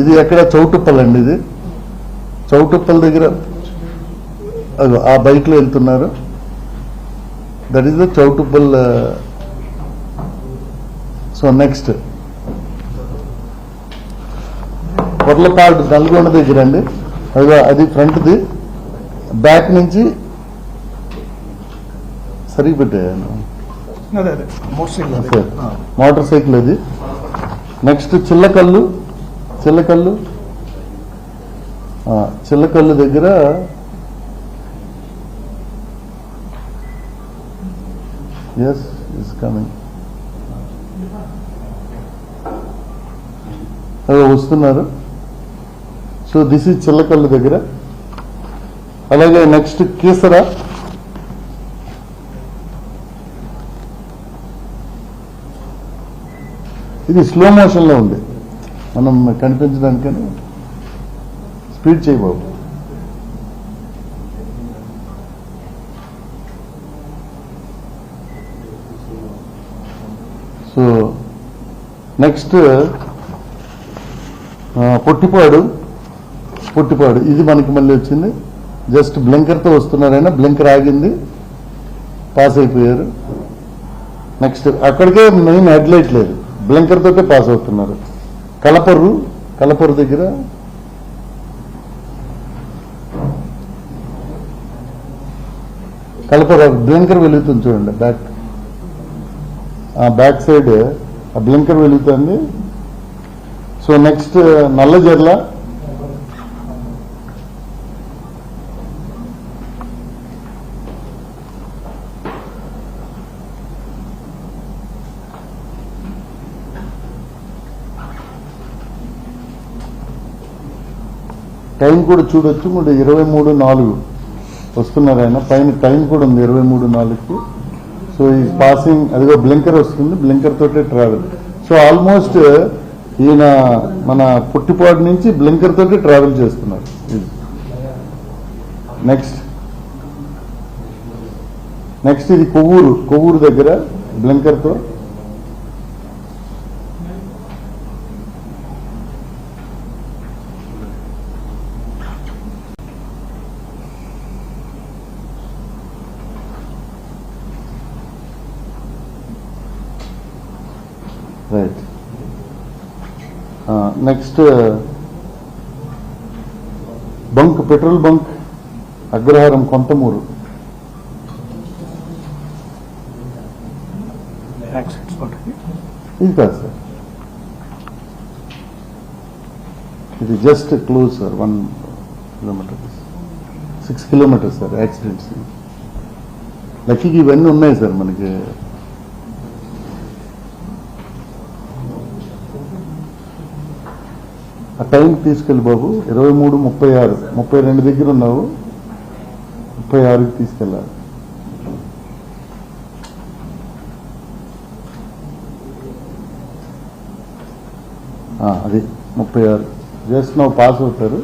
ఇది ఎక్కడ చౌటుప్పల్ అండి ఇది? చౌటుప్పల్ దగ్గర ఆ బైక్లో వెళ్తున్నారు. That is the Choutuppal so next Porlapadu Nalgonda దగ్గర అండి. అదిగో అది ఫ్రంట్ది. బ్యాక్ నుంచి సరిగ్గా పెట్టాను అదే అదే motor cycle okay. Motor cycle అది. నెక్స్ట్ చిల్లకల్లు. చిల్లకల్లు? చిల్లకల్లు దగ్గర ఎస్ ఇస్ కమింగ్ వస్తున్నారు. సో దిస్ ఇస్ చిల్లకల్లు దగ్గర. అలాగే నెక్స్ట్ కీసరా. ఇది స్లో మోషన్లో ఉంది. మనం కనిపించడానికని స్పీడ్ చేయబాబు సో నెక్స్ట్ పొట్టిపాడు. పొట్టిపాడు. ఇది మనకి మళ్ళీ వచ్చింది. జస్ట్ బ్లింకర్తో వస్తున్నారైనా బ్లింకర్ ఆగింది. పాస్ అయిపోయారు. నెక్స్ట్ అక్కడికే మెయిన్ హెడ్లైట్ లేదు. బ్లింకర్ తోటే పాస్ అవుతున్నారు. కలపర్రు కలపర్రు దగ్గర. కలపర్ బ్లింకర్ వెలుగుతుంది చూడండి బ్యాక్. ఆ బ్యాక్ సైడ్ ఆ బ్లింకర్ వెలుగుతుంది. సో నెక్స్ట్ నల్లజర్ల టైం కూడా చూడొచ్చు కూడా ఇరవై మూడు నాలుగు వస్తున్నారు ఆయన. పైన టైం కూడా ఉంది ఇరవై మూడు నాలుగుకి. సో ఈ పాసింగ్ అదిగో బ్లింకర్ వస్తుంది బ్లింకర్ తోటే ట్రావెల్ సో ఆల్మోస్ట్ ఈయన మన పుట్టిపాడు నుంచి బ్లింకర్ తోటి ట్రావెల్ చేస్తున్నారు. ఇది. నెక్స్ట్ నెక్స్ట్ ఇది కొవ్వూరు కొవ్వూరు దగ్గర బ్లింకర్తో తో right next bunk petrol bunk Agraharam Konthamuru. ఇది కాదు సార్. ఇది just close sir one kilometre six kilometres sir accidents లక్కీకి ఇవన్నీ ఉన్నాయి సార్ మనకి. ఆ టైంకి తీసుకెళ్ళి బాబు ఇరవై మూడు ముప్పై ఆరు. ముప్పై రెండు దగ్గర ఉన్నావు. ముప్పై ఆరుకి తీసుకెళ్ళాలి. అది ముప్పై ఆరు. జస్ట్ నువ్వు పాస్ అవుతారు.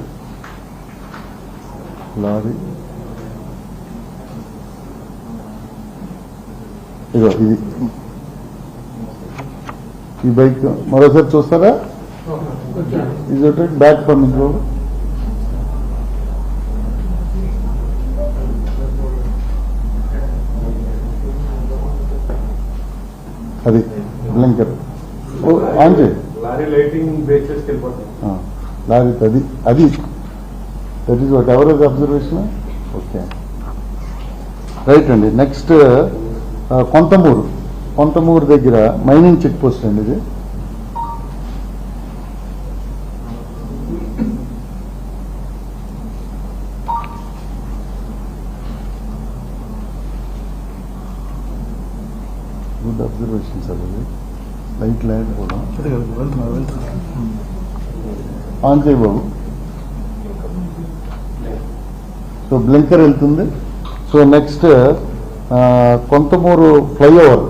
లారీ. ఇదో ఇది. ఈ బైక్ మరోసారి చూస్తారా? ఇది ఒకటి బ్యాక్ పంపించు అది బ్లింకర్ ఆన్ చేయి లారీ లైటింగ్ బ్రేక్ లారీ అది అది. That is whatever is observation okay right అండి నెక్స్ట్ కొంతమూరు. కొంతమూరు దగ్గర మైనింగ్ చెక్ పోస్ట్ అండి ఇది గుడ్ అబ్జర్వేషన్ సార్ ఇది లైట్ లేకపోవడం అదే కదా వెళ్తున్నారు వెళ్తున్నారు ఆన్ చేయి బాబు సో బ్లింకర్ వెళ్తుంది. So next Konthamuru flyover.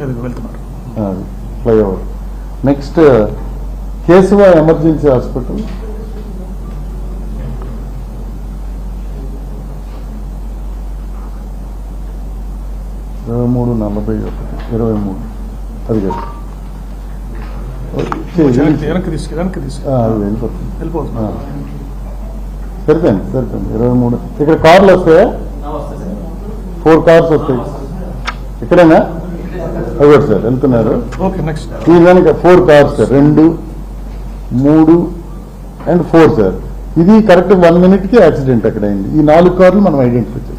వెళ్తున్నారు. Flyover. Next Keshava emergency hospital. ఇరవై మూడు నలభై ఒకటి ఇరవై మూడు. ఆ. సరిపోయింది సరిపోయింది. ఇరవై మూడు. ఇక్కడ కార్లు వస్తాయా? ఫోర్ కార్స్ వస్తాయి. ఇక్కడేనా? అవ్వదు సార్ వెళ్తున్నారు. ఓకే నెక్స్ట్ ఈ వెనక ఫోర్ కార్స్ సార్ రెండు మూడు అండ్ ఫోర్ సార్. ఇది కరెక్ట్ వన్ మినిట్కి యాక్సిడెంట్ అక్కడ అయింది. ఈ నాలుగు కార్లు మనం ఐడెంటిఫై చేసాం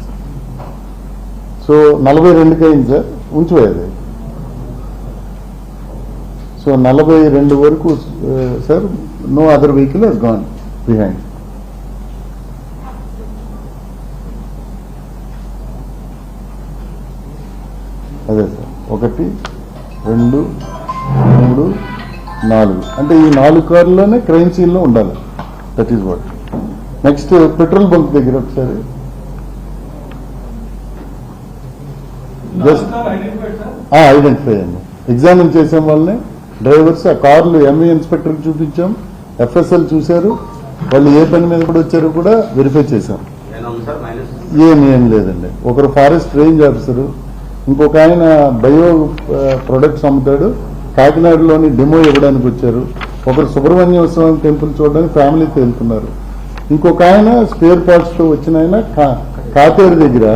సో నలభై రెండుకి అయింది సార్ ఉంచిపోయేది. సో నలభై రెండు వరకు sir no other vehicle he's gone behind అదే సార్ ఒకటి రెండు మూడు నాలుగు. అంటే ఈ నాలుగు కార్లోనే క్రైమ్ సీన్లో ఉండాలి. That is what next petrol bunk దగ్గర ఒకసారి. జస్ట్ ఐడెంటిఫై అయ్యాము ఎగ్జామిన్ చేసాం వాళ్ళని డ్రైవర్స్ ఆ కార్లు ఎంఈ ఇన్స్పెక్టర్కి చూపించాం. ఎఫ్ఎస్ఎల్ చూశారు. వాళ్ళు ఏ పని మీద కూడా వచ్చారో కూడా వెరిఫై చేశాం. ఏం ఏం లేదండి. ఒకరు ఫారెస్ట్ రేంజ్ ఆఫీసరు ఇంకొక ఆయన బయో ప్రొడక్ట్స్ అమ్ముతాడు. కాకినాడలోని డెమో ఇవ్వడానికి వచ్చారు. ఒకరు సుబ్రహ్మణ్య స్వామి టెంపుల్ చూడడానికి ఫ్యామిలీతో వెళ్తున్నారు. ఇంకొక ఆయన స్పేర్ పార్ట్స్తో వచ్చిన ఆయన కాతేరు దగ్గర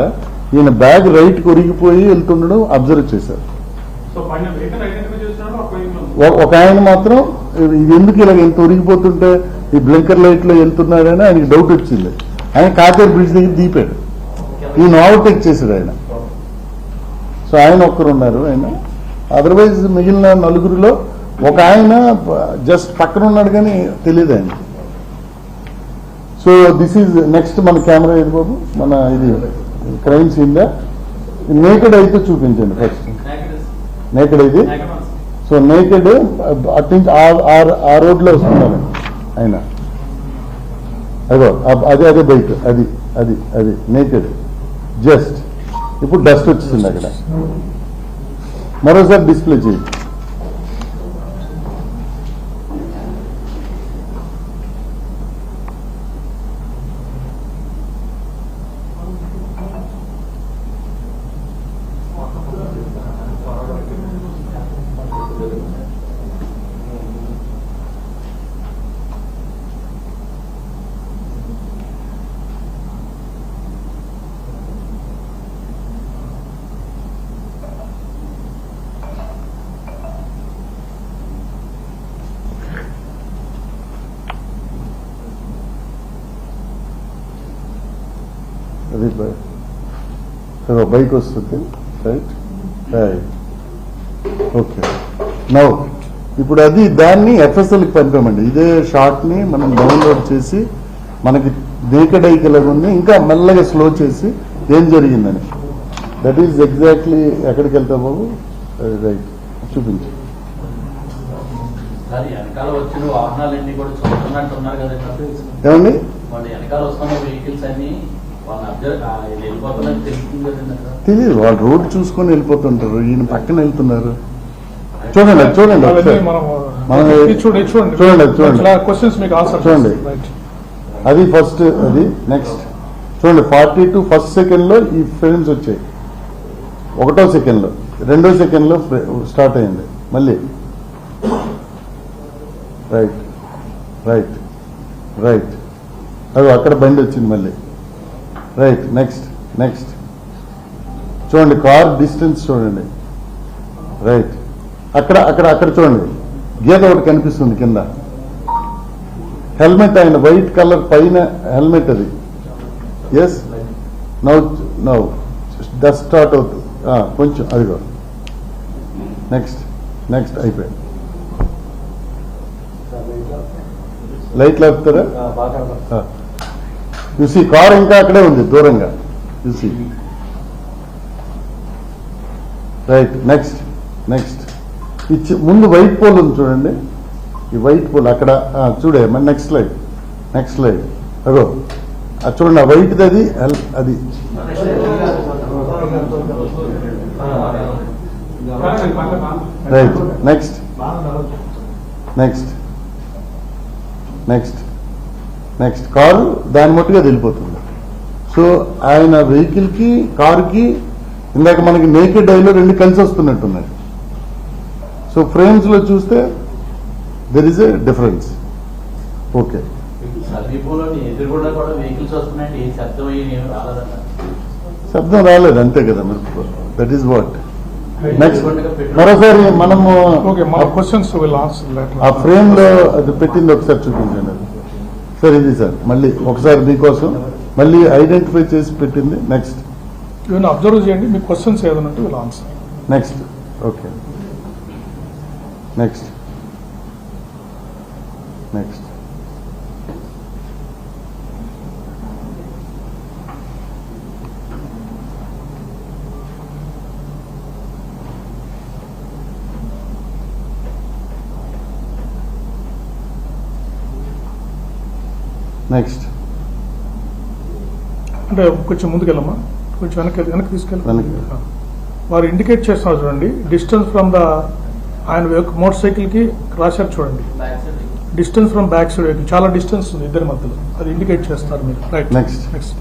ఈయన బ్యాగ్ రైట్ కొరిగిపోయి వెళ్తుండడం అబ్జర్వ్ చేశారు. ఒక ఆయన మాత్రం ఇది ఎందుకు ఇలా ఇంత ఉరిగిపోతుంటే ఈ బ్లింకర్ లైట్లో వెళ్తున్నాడని ఆయనకి డౌట్ వచ్చింది. ఆయన కాతేరు బ్రిడ్జ్ దగ్గర దీపాడు ఈయన ఓవర్టేక్ చేశాడు ఆయన. సో ఆయన ఒక్కరు ఉన్నారు ఆయన. అదర్వైజ్ మిగిలిన నలుగురిలో ఒక ఆయన జస్ట్ పక్కన ఉన్నాడు కానీ తెలియదు ఆయన సో దిస్ ఈజ్ నెక్స్ట్ మన కెమెరా ఇది బాబు? మన ఇది. క్రైమ్ సీన్ నేకెడ్ అయితే చూపించండి ఫస్ట్ నేకెడ్ ఇది? సో నేకెడ్ అటు నుంచి ఆ- రోడ్లో రోడ్లో వస్తున్నారు ఆయన అదో అదే అదే బైక్ అది అది అది నేకెడ్ జస్ట్ ఇప్పుడు డస్ట్ వచ్చింది అక్కడ. మరోసారి డిస్ప్లే చేయండి. అది బై- బైక్ వస్తుంది రైట్ రైట్ ఓకే నౌ ఇప్పుడు అది దాన్ని ఎఫ్ఎస్ఎల్కి పంపామండి. ఇదే షార్ట్ని మనం డౌన్లోడ్ చేసి మనకి దేకడైకలాగా ఉంది. ఇంకా మెల్లగా స్లో చేసి ఏం జరిగిందని. దట్ ఈజ్ ఎగ్జాక్ట్లీ ఎక్కడికి వెళ్తా బాబు? రైట్ చూపించు. ఉన్నారు కదా ఏమండి? తెలియదు వాళ్ళు రోడ్డు చూసుకొని వెళ్ళిపోతుంటారు. ఈయన పక్కన వెళ్తున్నారు. చూడండి చూడండి. మనం చూడండి చూడండి. చూడండి, అది చూడండి. క్వశ్చన్స్ మీకు ఆన్సర్ చూడండి. అది ఫస్ట్ అది నెక్స్ట్ చూడండి ఫార్టీ టూ ఫస్ట్ సెకండ్లో ఈ ఫ్రేమ్స్ వచ్చాయి. ఒకటో సెకండ్లో రెండో సెకండ్లో స్టార్ట్ అయింది. మళ్ళీ. రైట్ రైట్ రైట్ అది అక్కడ బండి వచ్చింది మళ్ళీ. రైట్ నెక్స్ట్ నెక్స్ట్ చూడండి కార్ డిస్టెన్స్ చూడండి. రైట్ అక్కడ అక్కడ అక్కడ చూడండి. గీత ఒకటి కనిపిస్తుంది కింద. హెల్మెట్ ఆయన వైట్ కలర్ పైన హెల్మెట్ అది. Yes now now dust start అవుతుంది కొంచెం అదిగో. నెక్స్ట్ నెక్స్ట్ అయిపోయింది. లైట్ లేపుతారా? చూసి కార్ ఇంకా అక్కడే ఉంది దూరంగా. చూసి రైట్ నెక్స్ట్ నెక్స్ట్ ఇచ్చి ముందు వైట్ పోల్ ఉంది చూడండి. ఈ వైట్ పోల్ అక్కడ చూడే మన నెక్స్ట్ స్లైడ్ నెక్స్ట్ స్లైడ్ అగో అది చూడండి ఆ వైట్ది అది అది. Right next next next next car దాని మట్టుగా అది వెళ్ళిపోతుంది. సో ఆయన వెహికల్కి కారుకి ఇందాక మనకి నేకెడ్ ఐలో రెండు కలిసి వస్తున్నట్టున్నాయి. సో ఫ్రేమ్స్లో చూస్తే there is a difference okay శబ్దం రాలేదు అంతే కదా మీరు. దట్ ఈస్ వాట్ నెక్స్ట్ మరోసారి మనము ఓకే మన క్వశ్చన్స్ విల్ ఆన్సర్ ఆ ఫ్రేమ్లో అది పెట్టింది ఒకసారి చూపించండి. సార్ ఇది సార్. మళ్ళీ ఒకసారి మీకోసం మళ్ళీ ఐడెంటిఫై చేసి పెట్టింది. నెక్స్ట్ ఇవన్నీ అబ్జర్వ్ చేయండి. మీ క్వశ్చన్స్ ఏదైనా ఉంటే will answer next okay next next next అంటే కొంచెం ముందుకెళ్ళమ్మా. కొంచెం వెనక్కి వెనక్కి తీసుకెళ్ళి. వారు ఇండికేట్ చేస్తున్నారు చూడండి. డిస్టెన్స్ ఫ్రమ్ ద ఆయన మోటార్ సైకిల్కి రాశారు చూడండి. Distance from back side vehicle చాలా డిస్టెన్స్ ఉంది ఇద్దరి మధ్యలో. అది ఇండికేట్ చేస్తారు మీరు. Right Next. నెక్స్ట్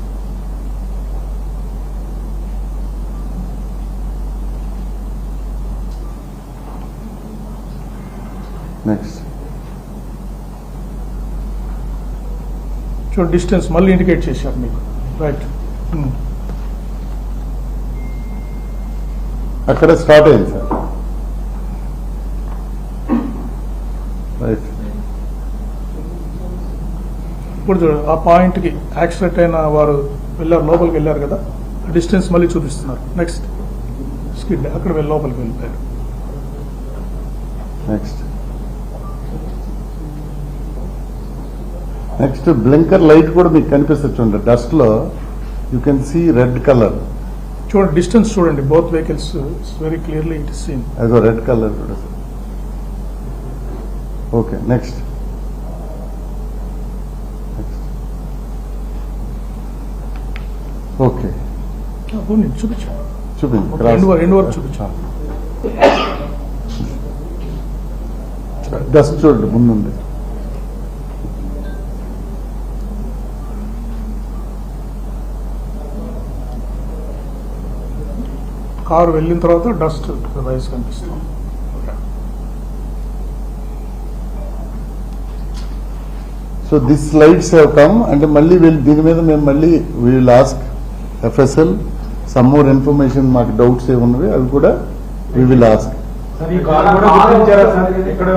నెక్స్ట్ చూడండి డిస్టెన్స్ మళ్ళీ ఇండికేట్ చేశారు మీకు. రైట్ అక్కడ స్టార్ట్ అయింది సార్. రైట్ ఇప్పుడు చూడండి ఆ పాయింట్కి యాక్సిడెంట్ అయిన వారు వెళ్ళారు లోపలికి వెళ్ళారు కదా డిస్టెన్స్ మళ్ళీ చూపిస్తున్నారు. నెక్స్ట్ స్కిడ్ అక్కడ వెళ్ళి లోపలికి వెళ్ళిపోయారు. నెక్స్ట్ నెక్స్ట్ బ్లింకర్ లైట్ కూడా మీకు కనిపిస్తుంది చూడండి. డస్ట్లో you can see red colour చూడండి డిస్టెన్స్ చూడండి. Both vehicles very clearly it is seen అదో రెడ్ కలర్ కూడా. ఓకే నెక్స్ట్ ఓకే చూపించాను చూపించు. రెండు వరకు- రెండు వరకు చూపించాను డస్ట్ చూడండి ముందుంది. కారు వెళ్ళిన తర్వాత డస్ట్ రైస్ కనిపిస్తుంది. So this lights have come అంటే మళ్ళీ వీళ్ళు దీని మీద మేము మళ్ళీ we'll ask FSL some more information మాకు డౌట్స్ ఏ ఉన్నవి అవి కూడా వీ విల్ ఆస్క్ సార్ ఈ కార్ కూడా గుర్తించారా సార్ ఇక్కడ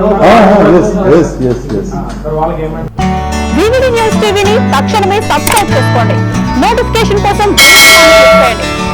yes yes yes yes sir వాళ్ళకి ఏమైనా వివిడి న్యూస్ టీవీని తక్షణమే సబ్స్క్రైబ్ చేసుకోండి. నోటిఫికేషన్ కోసం